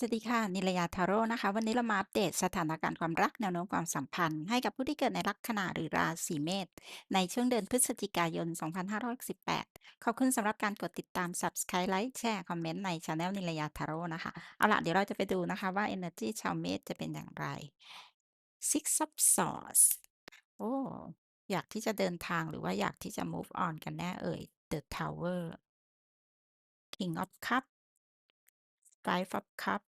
สวัสดีค่ะ นิลยาทาโร่นะคะ วันนี้เรามาอัปเดตสถานการณ์ความรักแนวโน้มความสัมพันธ์ ให้กับผู้ที่เกิดในลัคนาหรือราศีเมษในช่วงเดือนพฤศจิกายน 2568 ขอบคุณสำหรับการกดติดตาม Subscribe ไลค์แชร์คอมเมนต์ในช anel นิลยาทาโร่นะคะ เอาล่ะ เดี๋ยวเราจะไปดูนะคะว่า Energy ชาวเมษจะเป็นอย่างไร Six of Swords โอ้อยากที่จะเดินทางหรือว่าอยากที่จะ move on กันแน่เอ่ย The Tower King of cup Five of cup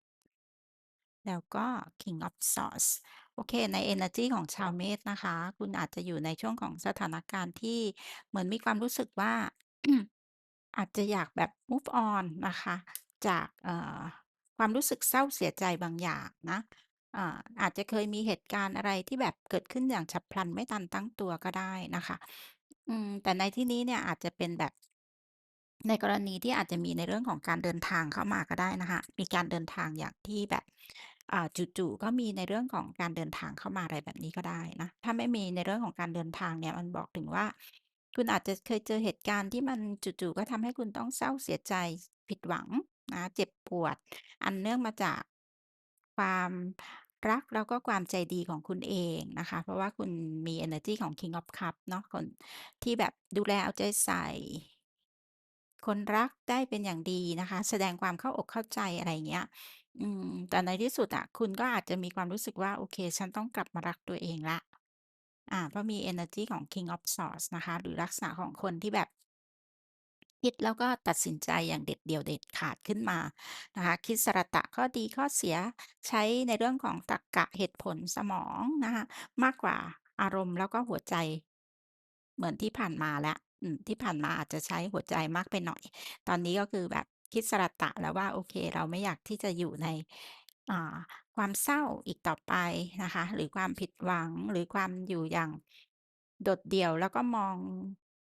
แล้วก็ King of Swords โอเค ใน energy ของชาวเมษนะคะ คุณอาจจะอยู่ในช่วงของสถานการณ์ที่เหมือนมีความรู้สึกว่า อาจจะอยากแบบ move on นะคะ จากความรู้สึกเศร้าเสียใจบางอย่างนะอาอาจจะเคยมีเหตุการณ์อะไรที่แบบเกิดขึ้นอย่างฉับพลันไม่ทันตั้งตัวก็ได้นะคะอืมแต่ในที่นี้เนี่ยอาจจะเป็นแบบ ในกรณีที่อาจจะมีในเรื่องของการเดินทางเข้ามาก็ได้นะคะ มีการเดินทางอย่างที่แบบ อ่า จู่ๆก็มีในเรื่องของการเดินทางเข้ามา อะไรแบบนี้ก็ได้นะ ถ้าไม่มีในเรื่องของการเดินทางเนี่ย มันบอกถึงว่า คุณอาจจะเคยเจอเหตุการณ์ที่มันจู่ๆ ก็ทำให้คุณต้องเศร้าเสียใจ ผิดหวังนะ เจ็บปวด อันเนื่องมาจาก ความรัก แล้วก็ความใจดีของคุณเองนะคะ เพราะว่าคุณมีเอเนอร์จีของ King of Cups เนาะ คนที่แบบดูแลเอาใจใส่ คนรักได้เป็นอย่างดีนะคะ แสดงความเข้าอกเข้าใจ อะไรอย่างเงี้ย อืม แต่ในที่สุดอะ คุณก็อาจจะมีความรู้สึกว่า โอเค ฉันต้องกลับมารักตัวเองแล้ว อ่า เพราะมีเอเนอร์จีของ King of Swords นะคะ หรือลักษณะของคนที่แบบ คิดแล้วก็ตัดสินใจอย่างเด็ดเดี่ยวเด็ดขาดขึ้นมานะคะ คิดสรรตะข้อดีข้อเสีย ใช้ในเรื่องของตรรกะเหตุผลสมองนะคะ มากกว่าอารมณ์แล้วก็หัวใจ เหมือนที่ผ่านมาแล้ว อืม ที่ผ่านมาอาจจะใช้หัวใจมากไปหน่อย ตอนนี้ก็คือแบบ คิดสรรตะแล้วว่า โอเค เราไม่อยากที่จะอยู่ในความเศร้าอีกต่อไปนะคะ หรือความผิดหวังหรือความอยู่อย่างโดดเดี่ยวแล้วก็มอง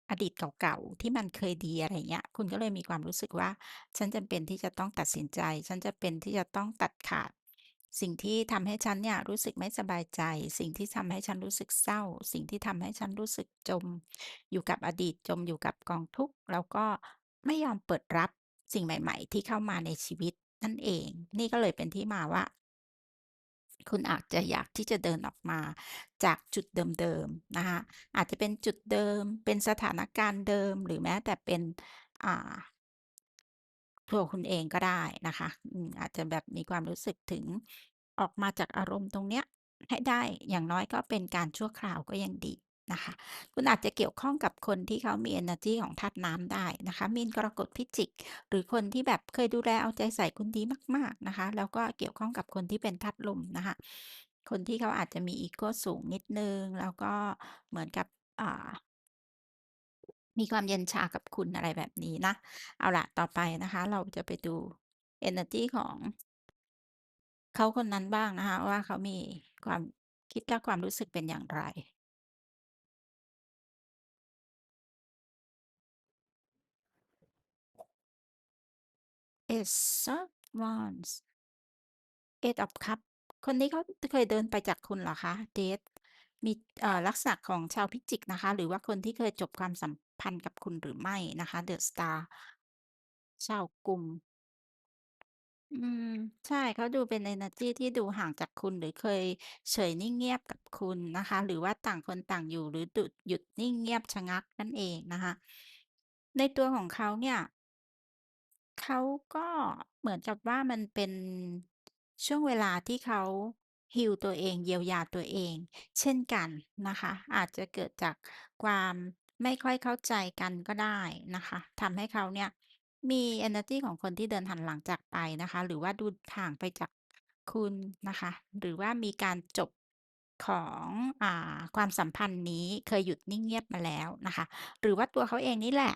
อดีตเก่าๆ ที่มันเคยดีอะไรเงี้ย คุณก็เลยมีความรู้สึกว่า ฉันจำเป็นที่จะต้องตัดสินใจ ฉันจะเป็นที่จะต้องตัดขาด สิ่งที่ทำให้ฉันเนี่ยรู้สึกไม่สบายใจ สิ่งที่ทำให้ฉันรู้สึกเศร้า สิ่งที่ทำให้ฉันรู้สึกจม อยู่กับอดีตจมอยู่กับกองทุกข์แล้วก็ไม่ยอมเปิดรับ สิ่งใหม่ ๆ ที่เข้ามาในชีวิตนั่นเอง นี่ก็เลยเป็นที่มาว่า คุณอาจจะอยากที่จะเดินออกมาจากจุดเดิมๆนะคะอาจจะเป็นจุดเดิม เป็นสถานการณ์เดิม หรือแม้แต่เป็นอ่าตัวคุณเองก็ได้นะคะอืมอาจจะแบบมีความรู้สึกถึงออกมาจากอารมณ์ตรงเนี้ยให้ได้อย่างน้อยก็เป็นการชั่วคราวก็ยังดี นะคะ คุณอาจจะเกี่ยวข้องกับคนที่เขามีเอเนอร์จีของธาตุน้ำได้นะคะ มีนกรกฎพิจิก หรือคนที่แบบเคยดูแลเอาใจใส่คุณดีมากๆนะคะ แล้วก็เกี่ยวข้องกับคนที่เป็นธาตุลมนะคะ คนที่เขาอาจจะมีอีโกสูงนิดนึง แล้วก็เหมือนกับอ่า มีความเย็นชากับคุณอะไรแบบนี้นะ เอาล่ะ ต่อไปนะคะ เราจะไปดูเอเนอร์จีของ เขาคนนั้นบ้างนะคะ ว่าเขามีความคิดและความรู้สึกเป็นอย่างไร Ace of Wands Eight of Cups คนนี้เขาเคยเดินไปจากคุณเหรอคะ Date มีลักษณะของชาวพิจิกนะคะ หรือว่าคนที่เคยจบความสัมพันธ์กับคุณหรือไม่นะคะ The Star ชาวกลุ่ม อืม ใช่เขาดูเป็นเอเนอร์จีที่ดูห่างจากคุณหรือเคยเฉยนิ่งเงียบกับคุณนะคะ หรือว่าต่างคนต่างอยู่หรือดุดหยุดนิ่งเงียบชะงักนั่นเองนะคะ ในตัวของเขาเนี่ย เขาก็เหมือนกับว่ามันเป็นช่วงเวลาที่เขา heal ตัวเอง เยียวยาตัวเองเช่นกันนะคะ อาจจะเกิดจากความไม่ค่อยเข้าใจกันก็ได้นะคะ ทำให้เขาเนี่ยมีเอเนอร์จีของคนที่เดินหันหลังจากไปนะคะ หรือว่าดูห่างไปจากคุณนะคะ หรือว่ามีการจบของ อ่า ความสัมพันธ์นี้ เคยหยุดนิ่งเงียบมาแล้วนะคะ หรือว่าตัวเขาเองนี่แหละ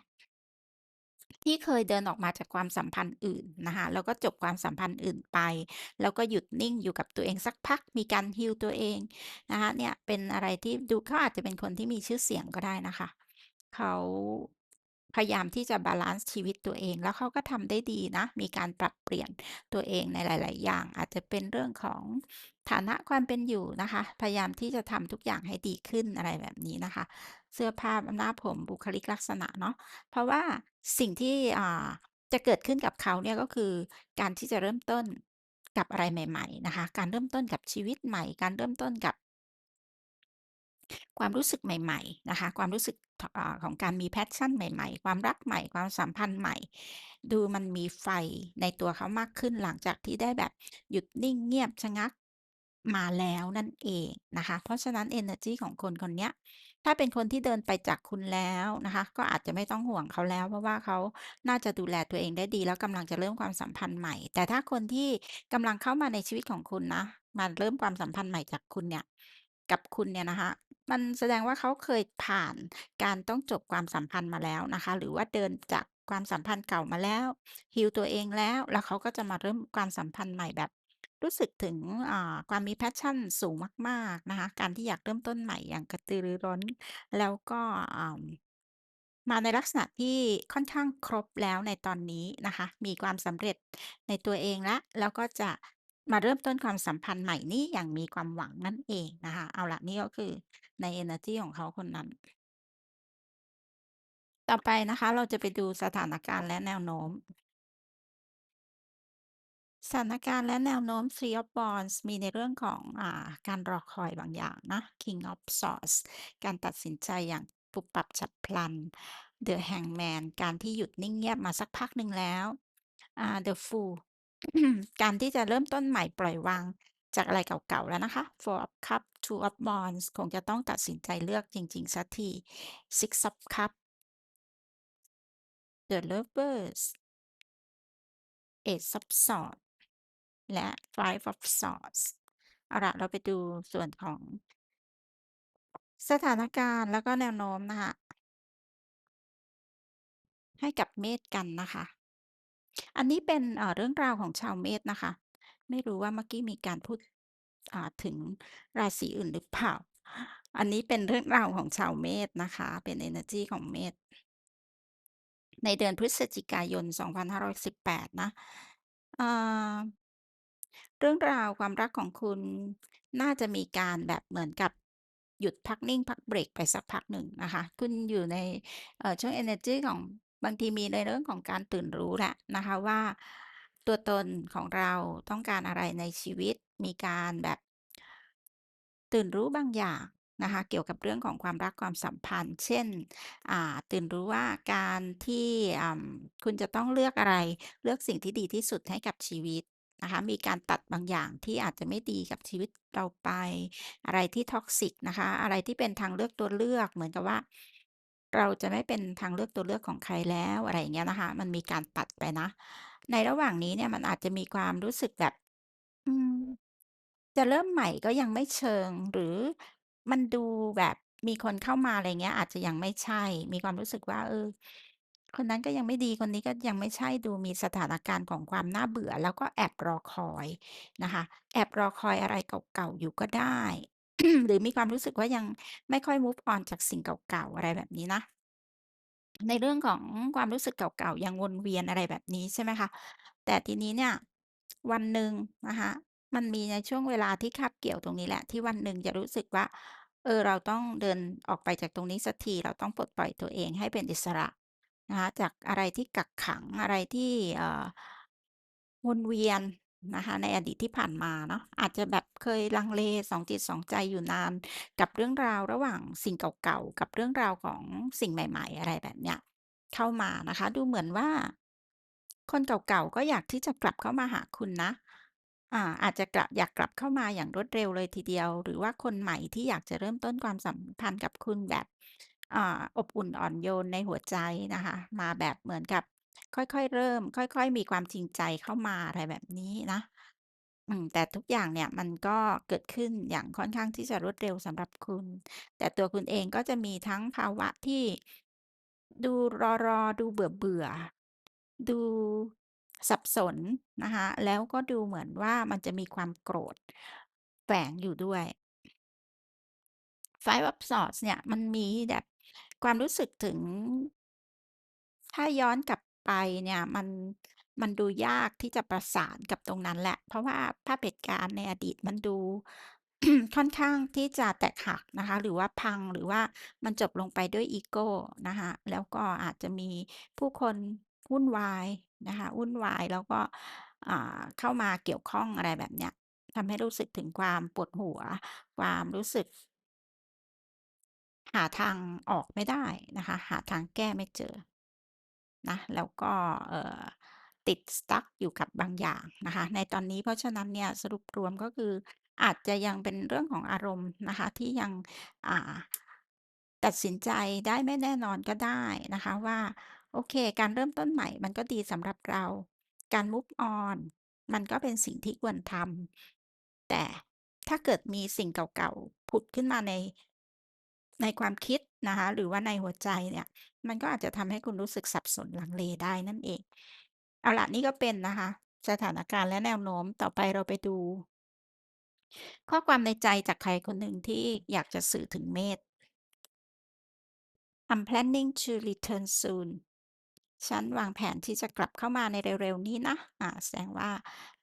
ที่เคยเดินออกมาจากความสัมพันธ์อื่นนะคะ แล้วก็จบความสัมพันธ์อื่นไป แล้วก็หยุดนิ่งอยู่กับตัวเองสักพัก มีการฮิลตัวเองนะคะ เนี่ยเป็นอะไรที่ดูเขาอาจจะเป็นคนที่มีชื่อเสียงก็ได้นะคะ เขา พยายามที่จะบาลันซ์ชีวิตตัวเอง แล้วเขาก็ทำได้ดีนะ มีการปรับเปลี่ยนตัวเองในหลาย ๆ อย่าง อาจจะเป็นเรื่องของฐานะความเป็นอยู่นะคะ พยายามที่จะทำทุกอย่างให้ดีขึ้นอะไรแบบนี้นะคะ เสื้อผ้าหน้าผมบุคลิกลักษณะเนาะ เพราะว่าสิ่งที่อ่าจะเกิดขึ้นกับเขาเนี่ยก็คือการที่จะเริ่มต้นกับอะไรใหม่ ๆ นะคะ การเริ่มต้นกับชีวิตใหม่ การเริ่มต้นกับความรู้สึกใหม่ ๆ นะคะ ความรู้สึก อของการมี passion ใหม่ ๆ ความรักใหม่ความสัมพันธ์ใหม่ ดูมันมีไฟในตัวเขามากขึ้นหลังจากที่ได้แบบหยุดนิ่งเงียบชะงักมาแล้วนั่นเองนะคะ เพราะฉะนั้นเอเนอร์จีของคนคนนี้ถ้าเป็นคนที่เดินไปจากคุณแล้วนะคะ ก็อาจจะไม่ต้องห่วงเขาแล้ว เพราะว่าเขาน่าจะดูแลตัวเองได้ดี แล้วกำลังจะเริ่มความสัมพันธ์ใหม่ แต่ถ้าคนที่กำลังเข้ามาในชีวิตของคุณนะมาเริ่มความสัมพันธ์ใหม่จากคุณเนี่ย กับคุณเนี่ยนะคะ มันแสดงว่าเขาเคยผ่านการต้องจบความสัมพันธ์มาแล้วนะคะ หรือว่าเดินจากความสัมพันธ์เก่ามาแล้ว heal ตัวเองแล้ว แล้วเขาก็จะมาเริ่มความสัมพันธ์ใหม่แบบ รู้สึกถึงความมี passion สูงมากๆนะคะ การที่อยากเริ่มต้นใหม่อย่างกระตือรือร้น แล้วก็มาในลักษณะที่ค่อนข้างครบแล้วในตอนนี้นะคะ มีความสำเร็จในตัวเองแล้วแล้วก็จะ มาเริ่มต้นความสัมพันธ์ใหม่นี้อย่างมีความหวังนั่นเองนะคะ เอาล่ะ นี่ก็คือใน เอเนอร์จีของเขาคนนั้น ต่อไปนะคะ เราจะไปดูสถานการณ์และแนวโน้ม สถานการณ์และแนวโน้ม Three of Wands มีในเรื่องของอ่าการรอคอยบางอย่างนะ King of Swords การตัดสินใจอย่างปุบปับฉับพลัน The Hangman การที่หยุดนิ่งเงียบมาสักพักหนึ่งแล้วอ่า The Fool การที่จะเริ่มต้นใหม่ปล่อยวางจากอะไรเก่าๆแล้วนะคะ Four of Cups Two of Wands คงจะต้องตัดสินใจเลือกจริงๆสักที Six of Cups The Lovers Ace of Swords และ Five of Swords เอาละเราไปดูส่วนของ สถานการณ์แล้วก็แนวโน้มนะคะ ให้กับเมษกันนะคะ อันนี้เป็น เอ่อ เรื่องราวของชาวเมษนะคะ ไม่รู้ว่าเมื่อกี้มีการพูด อ่า ถึงราศีอื่นหรือเปล่า อันนี้เป็นเรื่องราวของชาวเมษนะคะ เป็นเอเนอร์จีของเมษ ในเดือนพฤศจิกายน 2518 นะ อ่า เรื่องราวความรักของคุณน่าจะมีการแบบเหมือนกับหยุดพักนิ่ง พักเบรกไปสักพักหนึ่งนะคะ คุณอยู่ใน เอ่อ ช่วงเอเนอร์จีของ บางทีมีในเรื่องของการตื่นรู้แหละนะคะว่า ตัวตนของเราต้องการอะไรในชีวิต มีการแบบ ตื่นรู้บางอย่างนะคะ เกี่ยวกับเรื่องของความรักความสัมพันธ์ เช่นอ่าตื่นรู้ว่าการที่อ่าคุณจะต้องเลือกอะไร เลือกสิ่งที่ดีที่สุดให้กับชีวิตนะคะ มีการตัดบางอย่างที่อาจจะไม่ดีกับชีวิตเราไป อะไรที่ toxic นะคะ อะไรที่เป็นทางเลือกตัวเลือกเหมือนกับว่า เราจะไม่เป็นทางเลือกตัวเลือกของใครแล้วอะไรอย่างเงี้ยนะคะ มันมีการตัดไปนะ ในระหว่างนี้เนี่ยมันอาจจะมีความรู้สึกแบบ อืม จะเริ่มใหม่ก็ยังไม่เชิง หรือมันดูแบบมีคนเข้ามา อะไรเงี้ย อาจจะยังไม่ใช่ มีความรู้สึกว่า เออ คนนั้นก็ยังไม่ดี คนนี้ก็ยังไม่ใช่ ดูมีสถานการณ์ของความน่าเบื่อ แล้วก็แอบรอคอยนะคะ แอบรอคอยอะไรเก่า ๆ อยู่ก็ได้ หรือมีความรู้สึกว่ายังไม่ค่อย move on จากสิ่งเก่า ๆ อะไรแบบนี้นะ ในเรื่องของความรู้สึกเก่า ๆ ยังวนเวียน อะไรแบบนี้ ใช่ไหมคะ แต่ทีนี้เนี่ย วันหนึ่งนะคะ มันมีในช่วงเวลาที่คาบเกี่ยวตรงนี้แหละ ที่วันหนึ่งจะรู้สึกว่า เออ เราต้องเดินออกไปจากตรงนี้สักที เราต้องปลดปล่อยตัวเองให้เป็นอิสระนะคะ จากอะไรที่กักขัง อะไรที่ เอ่อ วนเวียน นะคะ ในอดีตที่ผ่านมาเนาะอาจจะแบบเคยลังเลสองจิตสองใจอยู่นาน กับเรื่องราวระหว่างสิ่งเก่าๆ กับเรื่องราวของสิ่งใหม่ ๆ อะไรแบบเนี้ยเข้ามานะคะ ดูเหมือนว่า คนเก่าๆ ก็อยากที่จะกลับเข้ามาหาคุณนะ อ่า อาจจะกลับอยากกลับเข้ามาอย่างรวดเร็วเลยทีเดียว หรือว่าคนใหม่ที่อยากจะเริ่มต้นความสัมพันธ์กับคุณแบบ อ่า อบอุ่นอ่อนโยนในหัวใจนะคะ มาแบบเหมือนกับ ค่อย ๆ เริ่ม ค่อย ๆ มีความจริงใจเข้ามา อะไรแบบนี้นะ อืม แต่ทุกอย่างเนี่ยมันก็เกิดขึ้นอย่างค่อนข้างที่จะรวดเร็วสำหรับคุณ แต่ตัวคุณเองก็จะมีทั้งภาวะที่ ดูรอ ๆ ดูเบื่อ ๆ ดูสับสนนะคะ แล้วก็ดูเหมือนว่า มันจะมีความโกรธแฝงอยู่ด้วย Five of Swords เนี่ย มันมีแบบความรู้สึกถึง ถ้าย้อนกลับ ไปเนี่ย มัน มันดูยากที่จะประสานกับตรงนั้นแหละ เพราะว่าภาพเหตุการณ์ในอดีตมันดู ค่อนข้างที่จะแตกหักนะคะ หรือว่าพัง หรือว่ามันจบลงไปด้วยอีโก้นะคะ แล้วก็อาจจะมีผู้คนวุ่นวายนะคะ วุ่นวาย แล้วก็ อ่า เข้ามาเกี่ยวข้อง อะไรแบบเนี้ย ทำให้รู้สึกถึงความปวดหัว ความรู้สึก หาทางออกไม่ได้นะคะ หาทางแก้ไม่เจอ นะแล้วก็ติด stuck อยู่กับบางอย่างนะคะในตอนนี้เพราะฉะนั้นเนี่ยสรุปรวมก็คืออาจจะยังเป็นเรื่องของอารมณ์นะคะที่ยังตัดสินใจได้ไม่แน่นอนก็ได้นะคะว่าโอเค การเริ่มต้นใหม่มันก็ดีสำหรับเรา การ move on มันก็เป็นสิ่งที่ควรทำแต่ถ้าเกิดมีสิ่งเก่าๆผุดขึ้นมาใน ในความคิดนะคะหรือว่าในหัวใจเนี่ย มันก็อาจจะทำให้คุณรู้สึกสับสนลังเลได้นั่นเอง เอาล่ะนี่ก็เป็นนะคะ สถานการณ์และแนวโน้มต่อไปเราไปดู ข้อความในใจจากใครคนหนึ่งที่อยากจะสื่อถึงเมษ I'm planning to return soon ฉันวางแผนที่จะกลับเข้ามาในเร็วๆนี้นะอ่าแสดงว่า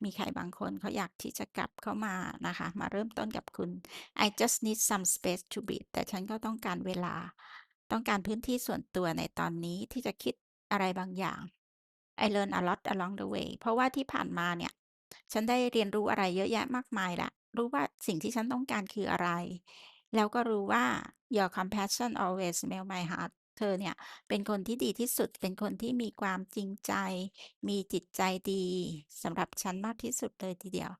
มีใครบางคนเขาอยากที่จะกลับเข้ามานะคะ มาเริ่มต้นกับคุณ I just need some space to breathe แต่ฉันก็ต้องการเวลา ต้องการพื้นที่ส่วนตัวในตอนนี้ที่จะคิดอะไรบางอย่าง I learn a lot along the way เพราะว่าที่ผ่านมาเนี่ย ฉันได้เรียนรู้อะไรเยอะแยะมากมายล้วรู้ว่าสิ่งที่ฉันต้องการคืออะไร แล้วก็รู้ว่า Your compassion always melt my heart เธอเนี่ยเป็นคนที่ดีที่สุด เป็นคนที่มีความจริงใจ มีจิตใจดีสำหรับฉันมากที่สุดเลยทีเดียว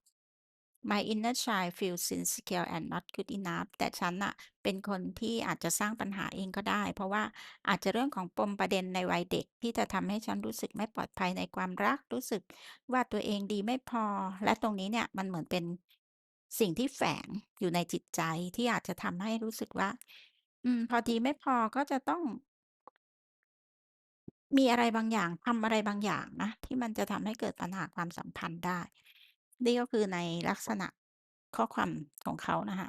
My inner child feels insecure and not good enough แต่ฉันน่ะเป็นคนที่อาจจะสร้างปัญหาเองก็ได้ เพราะว่าอาจจะเรื่องของปมประเด็นในวัยเด็ก ที่จะทำให้ฉันรู้สึกไม่ปลอดภัยในความรัก รู้สึกว่าตัวเองดีไม่พอ และตรงนี้เนี่ยมันเหมือนเป็นสิ่งที่แฝงอยู่ในจิตใจที่อาจจะทำให้รู้สึกว่า อืม พอดีไม่พอก็จะต้อง มีอะไรบางอย่าง ทำอะไรบางอย่างนะ ที่มันจะทำให้เกิดปัญหาความสัมพันธ์ได้ นี่ก็คือในลักษณะข้อความของเขานะคะ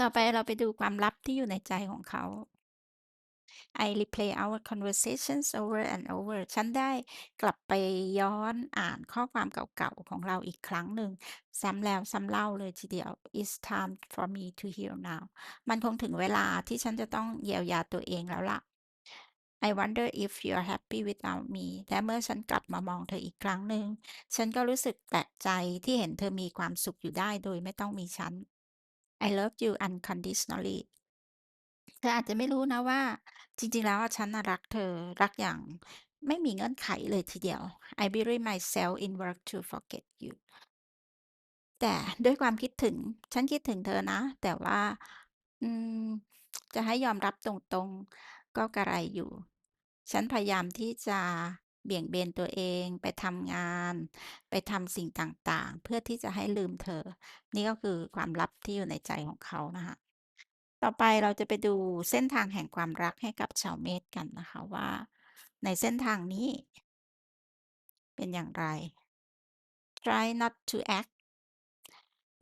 ต่อไปเราไปดูความลับที่อยู่ในใจของเขา I replay our conversations over and over ฉันได้กลับไปย้อนอ่านข้อความเก่าๆ ของเราอีกครั้งหนึ่ง ซ้ำแล้วซ้ำเล่าเลยทีเดียว It's time for me to heal now มันคงถึงเวลาที่ฉันจะต้องเยียวยาตัวเองแล้วล่ะ I wonder if you're happy without me และเมื่อฉันกลับมามองเธออีกครั้งหนึ่ง ฉันก็รู้สึกแปลกใจที่เห็นเธอมีความสุขอยู่ได้โดยไม่ต้องมีฉัน I love you unconditionally เธออาจจะไม่รู้นะว่า จริงๆแล้วฉันน่ะรักเธอรักอย่างไม่มีเงื่อนไขเลยทีเดียว I bury myself in work to forget you แต่ด้วยความคิดถึง ฉันคิดถึงเธอนะ แต่ว่า อืม จะให้ยอมรับตรงๆ ก็กระไรอยู่ ฉันพยายามที่จะเบี่ยงเบนตัวเองไปทำงาน ไปทำสิ่งต่างๆ เพื่อที่จะให้ลืมเธอ นี่ก็คือความลับที่อยู่ในใจของเขานะคะ ต่อไปเราจะไปดูเส้นทางแห่งความรักให้กับชาวเมษกันนะคะว่า ในเส้นทางนี้ เป็นอย่างไร Try not to act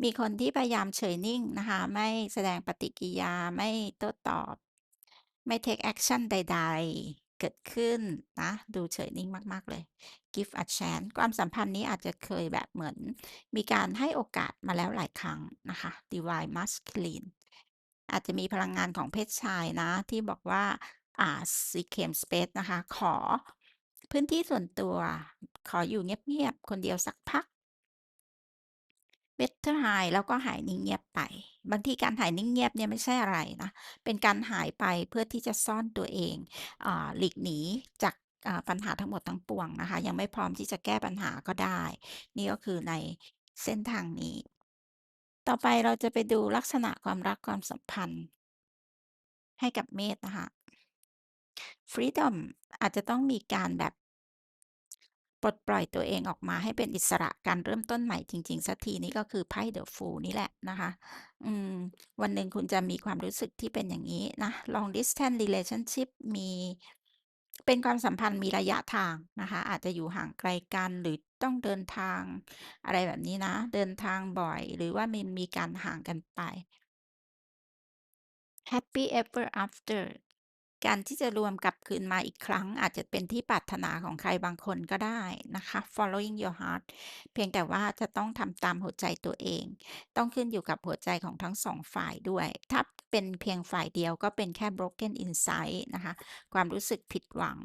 มีคนที่พยายามเฉยนิ่งนะคะ ไม่แสดงปฏิกิริยาไม่โต้ตอบ ไม่เทกแอกชันใด ๆ เกิดขึ้นนะ ดูเฉยนิ่งมาก ๆ เลย Give a chance ความสัมพันธ์นี้อาจจะเคยแบบเหมือน มีการให้โอกาสมาแล้วหลายครั้งนะคะ Divine Masculine อาจจะมีพลังงานของเพศชายนะ ที่บอกว่าอ่า Reclaim space นะคะ ขอพื้นที่ส่วนตัว ขออยู่เงียบ ๆ คนเดียวสักพัก Better hide แล้วก็หายนิ่งเงียบไป บางทีการหายนิ่งเงียบเนี่ยไม่ใช่อะไรนะ เป็นการหายไปเพื่อที่จะซ่อนตัวเองอหลีกหนีจากปัญหาทั้งหมดทั้งปวงนะคะ ยังไม่พร้อมที่จะแก้ปัญหาก็ได้ นี่ก็คือในเส้นทางนี้ ต่อไปเราจะไปดูลักษณะความรักความสัมพันธ์ ให้กับเมษนะคะ Freedom อาจจะต้องมีการแบบ ลดปล่อยตัวเองออกมาให้เป็นอิสระการเริ่มต้นใหม่จริง ๆ สักทีนี่ก็คือไพ่ The Fool นี่แหละนะคะอืมวันหนึ่งคุณจะมีความรู้สึกที่เป็นอย่างงี้นะ Long distance relationship มีเป็นความสัมพันธ์มีระยะทางนะคะ อาจจะอยู่ห่างไกลกันหรือต้องเดินทางอะไรแบบนี้นะ เดินทางบ่อย หรือว่ามันมีการห่างกันไป Happy ever after การที่จะรวมกลับคืนมาอีกครั้ง อาจจะเป็นที่ปรารถนาของใครบางคนก็ได้นะคะ Following your heart เพียงแต่ว่าจะต้องทำตามหัวใจตัวเอง ต้องขึ้นอยู่กับหัวใจของทั้ง2ฝ่ายด้วย ถ้าเป็นเพียงฝ่ายเดียวก็เป็นแค่ broken inside นะคะ ความรู้สึกผิดหวัง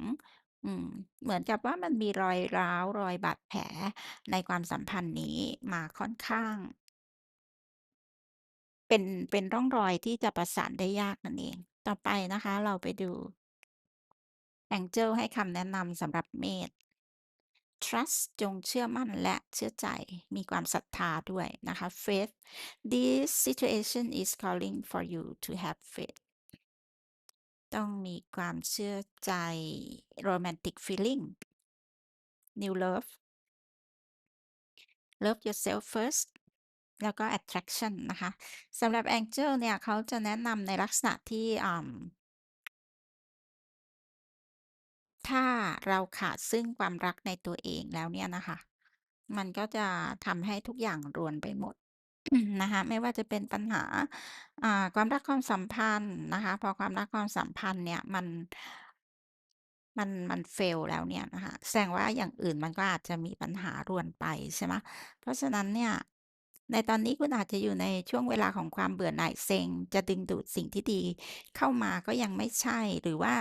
เหมือนกับว่ามันมีรอยร้าวรอยบาดแผลในความสัมพันธ์นี้มาค่อนข้าง เป็นเป็นร่องรอยที่จะประสานได้ยากนั่นเอง ต่อไปนะคะ เราไปดูแองเจิลให้คำแนะนำสำหรับเมษ Trust จงเชื่อมั่นและเชื่อใจ มีความศรัทธาด้วยนะคะ Faith this situation is calling for you to have faith ต้องมีความเชื่อใจ romantic feeling new love love yourself first แล้วก็ attraction นะคะสำหรับแองเจิลเนี่ยเขาจะแนะนำในลักษณะที่ถ้าเราขาดซึ่งความรักในตัวเองแล้วเนี่ยนะคะ มันก็จะทำให้ทุกอย่างรวนไปหมดนะคะไม่ว่าจะเป็นปัญหาความรักความสัมพันธ์นะคะ พอความรักความสัมพันธ์เนี่ยมันมันมัน fail แล้วเนี่ยนะคะแสดงว่าอย่างอื่นมันก็อาจจะมีปัญหารวนไปใช่ไหมเพราะฉะนั้นเนี่ย ในตอนนี้คุณอาจจะอยู่ในช่วงเวลาของความเบื่อหน่ายเซ็ง จะดึงดูดสิ่งที่ดีเข้ามาก็ยังไม่ใช่หรือว่า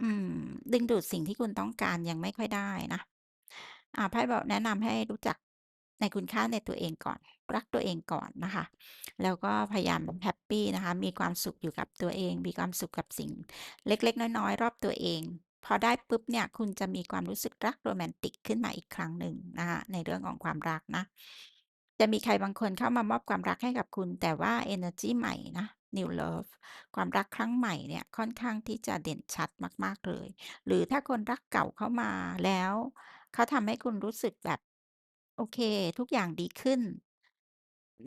อืม ดึงดูดสิ่งที่คุณต้องการยังไม่ค่อยได้นะ อ่าไพ่บอกแนะนำให้รู้จักในคุณค่าในตัวเองก่อน รักตัวเองก่อนนะคะ แล้วก็พยายามแฮปปี้นะคะ มีความสุขอยู่กับตัวเอง มีความสุขกับสิ่ง เล็ก ๆ น้อย ๆ รอบตัวเอง พอได้ปุ๊บเนี่ย คุณจะมีความรู้สึกรักโรแมนติกขึ้นมาอีกครั้งหนึ่งนะคะในเรื่องของความรักนะ จะมีใครบางคนเข้ามามอบความรักให้กับคุณ แต่ว่าเอเนอร์จีใหม่นะ new love ความรักครั้งใหม่เนี่ยค่อนข้างที่จะเด่นชัดมาก ๆ เลย หรือถ้าคนรักเก่าเข้ามาแล้ว เขาทำให้คุณรู้สึกแบบ โอเค ทุกอย่างดีขึ้น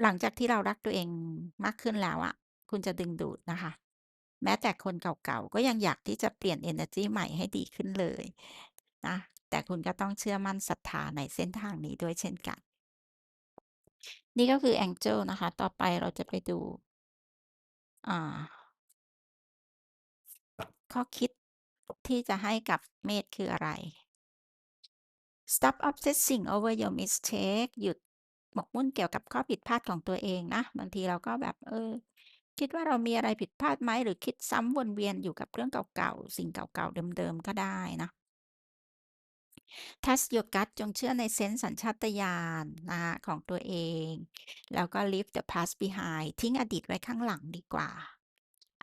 หลังจากที่เรารักตัวเองมากขึ้นแล้วอะ คุณจะดึงดูดนะคะ แม้แต่คนเก่า ๆ ก็ยังอยากที่จะเปลี่ยนเอเนอร์จีใหม่ให้ดีขึ้นเลยนะ แต่คุณก็ต้องเชื่อมั่นศรัทธาในเส้นทางนี้ด้วยเช่นกัน นี่ก็คือแองเจิลนะคะ ต่อไปเราจะไปดูอ่าข้อคิดที่จะให้กับเมษคืออะไร? Stop obsessing over your mistake หยุดหมกมุ่นเกี่ยวกับข้อผิดพลาดของตัวเองนะ บางทีเราก็แบบ เออ คิดว่าเรามีอะไรผิดพลาดไหม หรือคิดซ้ำวนเวียนอยู่กับเรื่องเก่าๆ สิ่งเก่าๆ เดิมๆ ก็ได้นะ Trust your gut จงเชื่อในเซนส์สัญชาตญาณนะคะของตัวเอง แล้วก็ leave the past behind ทิ้งอดีตไว้ข้างหลังดีกว่า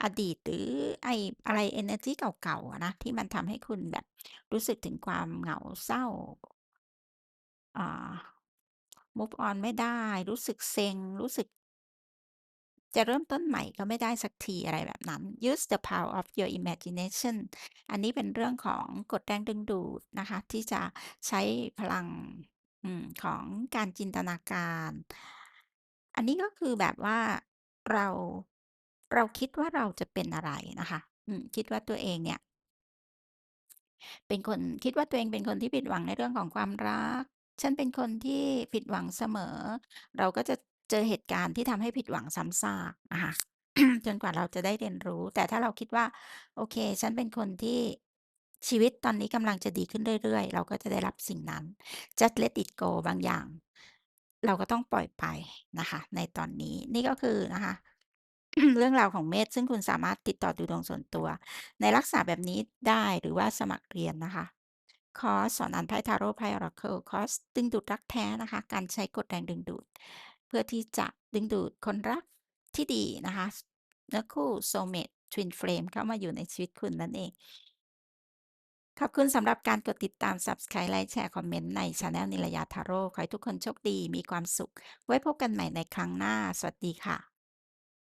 อดีตหรือไออะไรเอเนอร์จีเก่าๆนะ ที่มันทำให้คุณแบบรู้สึกถึงความเหงาเศร้าอ่า move on ไม่ได้ รู้สึกเซ็ง รู้สึก จะเริ่มต้นใหม่ก็ไม่ได้สักทีอะไรแบบนั้น Use the power of your imagination อันนี้เป็นเรื่องของกฎแรงดึงดูดนะคะ ที่จะใช้พลังอของการจินตนาการ อันนี้ก็คือแบบว่าเราเราคิดว่าเราจะเป็นอะไรนะคะคิดว่าตัวเองเนี่ย เป็นคนคิดว่าตัวเองเป็นคนที่ผิดหวังในเรื่องของความรัก ฉันเป็นคนที่ผิดหวังเสมอ เราก็จะ เจอเหตุการณ์ที่ทำให้ผิดหวังซ้ำซากนะคะจนกว่าเราจะได้เรียนรู้ แต่ถ้าเราคิดว่า โอเค ฉันเป็นคนที่ชีวิตตอนนี้กำลังจะดีขึ้นเรื่อยๆ เราก็จะได้รับสิ่งนั้น Just let it go บางอย่าง เราก็ต้องปล่อยไปนะคะ ในตอนนี้นี่ก็คือนะคะ เรื่องราวของเมษซึ่งคุณสามารถติดต่อดูดวงส่วนตัว ในลักษณะแบบนี้ได้หรือว่าสมัครเรียนนะคะคอร์สสอนอ่านไพ่ทาโรต์ไพ่ Oracle คอร์สดึงดูดรักแท้นะคะ การใช้กฎแรงดึงดูด พื่อที่จะดึงดูดคนรักที่ดีนะคะเนื้อคู่ Soulmate Twin Flame เข้ามาอยู่ในชีวิตคุณนั่นเอง ขอบคุณสำหรับการกดติดตามซับสไครบ์ไลค์แชร์ คอมเมนต์ในช anel นิรยาทาโร่ขอให้ทุกคนโชคดีมีความสุข ไว้พบกันใหม่ในครั้งหน้า สวัสดีค่ะ